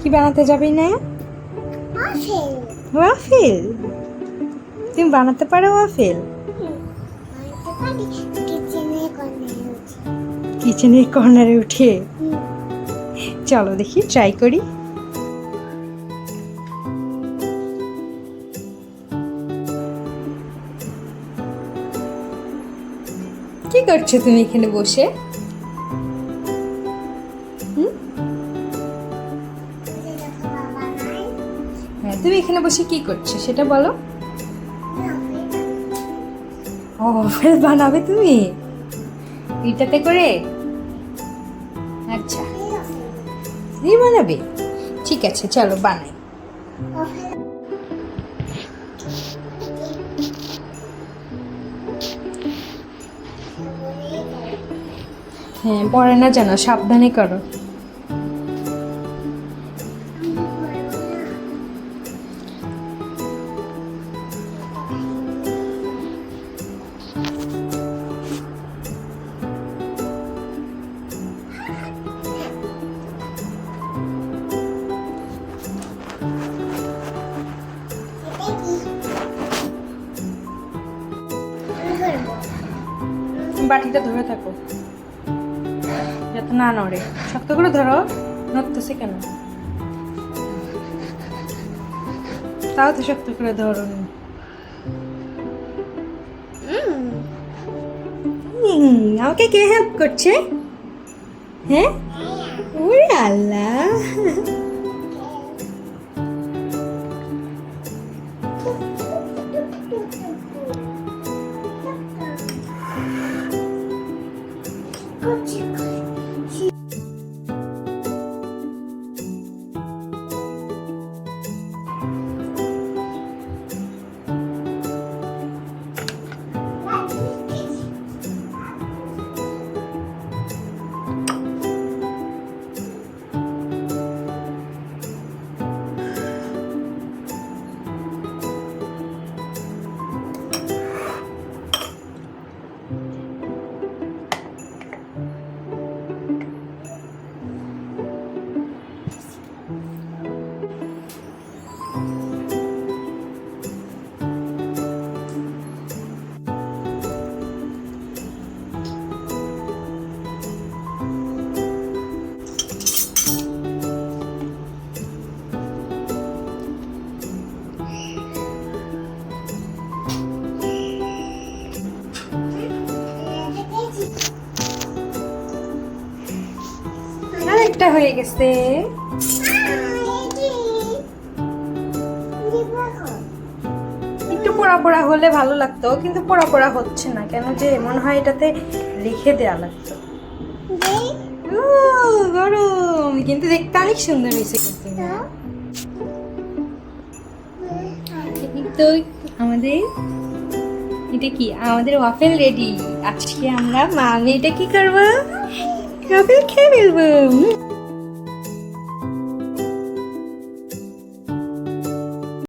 কি বানাতে যাবি না? ওয়াফেল তুমি বানাতে পারো ওয়াফেল কিচেনের কর্নারে উঠে। চলো দেখি ট্রাই করি। কি করছ তুমি এখানে বসে? হুম? হ্যাঁ তুমি এখানে বসে কি করছ? সেটা বলো। ও বানাবে তুমি? এটাতে করে? আচ্ছা। তুমি বানাবে? ঠিক আছে, চলো, বানাই। হ্যাঁ পরে না জানো সাবধানে করো। বাটিটা ধরে থাকো। যাতে না নড়ে। শক্ত করে ধরো। নড়তেছে কেন? তাও তো শক্ত করে ধরো আমাকে কে হেল্প করছে? হ্যাঁ? ওরে আল্লাহ। Wrócił. আরেকটা হয়ে গেছে। একটু পোড়া পোড়া হলে ভালো লাগতো, কিন্তু পোড়া পোড়া হচ্ছে না। কেন যে, মনে হয় এটাতে লিখে দেওয়া লাগতো। গরম। কিন্তু দেখতে অনেক সুন্দর হয়েছে কিন্তু। আমাদের, এটা কি? আমাদের ওয়াফেল রেডি আজকে আমরা, মা আমি এটা কি করব? ওয়াফেল খেয়ে ফেলব।